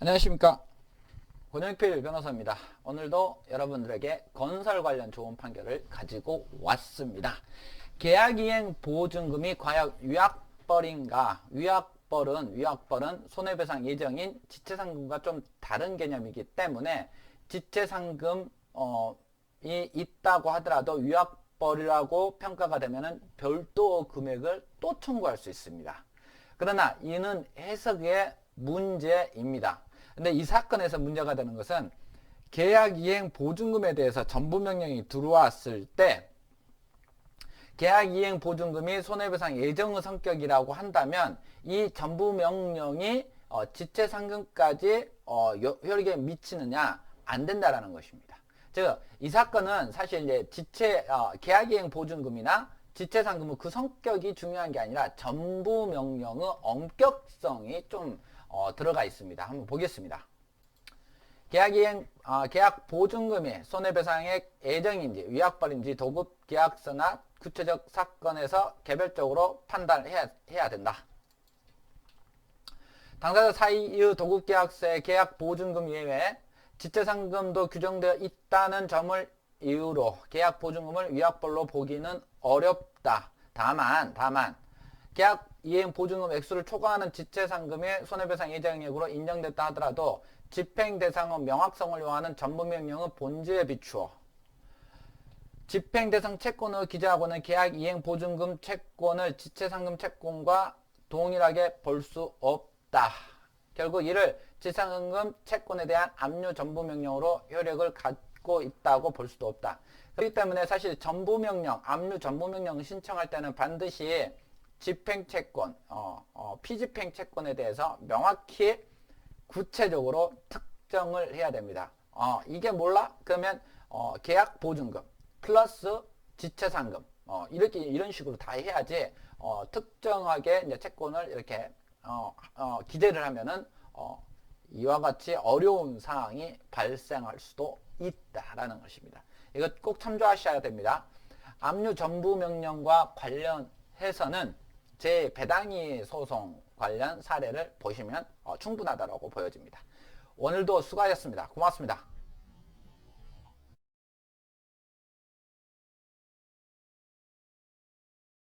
안녕하십니까 권영필 변호사입니다. 오늘도 여러분들에게 건설 관련 좋은 판결을 가지고 왔습니다. 계약이행 보증금이 과연 위약벌인가? 위약벌은 위약벌은 손해배상 예정인 지체상금과 좀 다른 개념이기 때문에 지체상금 어, 이 있다고 하더라도 위약벌이라고 평가가 되면은 별도 금액을 또 청구할 수 있습니다. 그러나 이는 해석의 문제입니다. 근데 이 사건에서 문제가 되는 것은 계약 이행 보증금에 대해서 전부 명령이 들어왔을 때 계약 이행 보증금이 손해배상 예정의 성격이라고 한다면 이 전부 명령이 어, 지체 상금까지 어, 요- 효력에 미치느냐 안 된다라는 것입니다. 즉 이 사건은 사실 이제 지체 어, 계약 이행 보증금이나 지체 상금은 그 성격이 중요한 게 아니라 전부 명령의 엄격성이 좀 어, 들어가 있습니다. 한번 보겠습니다. 계약이행 어, 계약 보증금이 손해배상의 예정인지 위약벌인지 도급 계약서나 구체적 사건에서 개별적으로 판단해야 해야 된다. 당사자 사이의 도급 계약서의 계약 보증금 이외에 지체상금도 규정되어 있다는 점을 이유로 계약 보증금을 위약벌로 보기는 어렵다. 다만 다만 계약 이행 보증금 액수를 초과하는 지체상금의 손해배상 예정액으로 인정됐다 하더라도 집행 대상의 명확성을 요하는 전부명령의 본질에 비추어 집행 대상 채권의 기재하고는 계약 이행 보증금 채권을 지체상금 채권과 동일하게 볼 수 없다. 결국 이를 지체상금 채권에 대한 압류 전부 명령으로 효력을 갖 고 있다고 볼 수도 없다. 그렇기 때문에 사실 전부명령, 압류 전부명령 신청할 때는 반드시 집행채권, 어, 어, 피집행채권에 대해서 명확히 구체적으로 특정을 해야 됩니다. 어, 이게 몰라? 그러면 어, 계약 보증금 플러스 지체상금 어, 이렇게 이런 식으로 다 해야지 어, 특정하게 이제 채권을 이렇게 어, 어, 기재를 하면은 어, 이와 같이 어려운 사항이 발생할 수도 있다라는 것입니다. 이거 꼭 참조하셔야 됩니다. 압류 전부 명령과 관련해서는 제 배당이 소송 관련 사례를 보시면 어, 충분하다고 보여집니다. 오늘도 수고하셨습니다. 고맙습니다.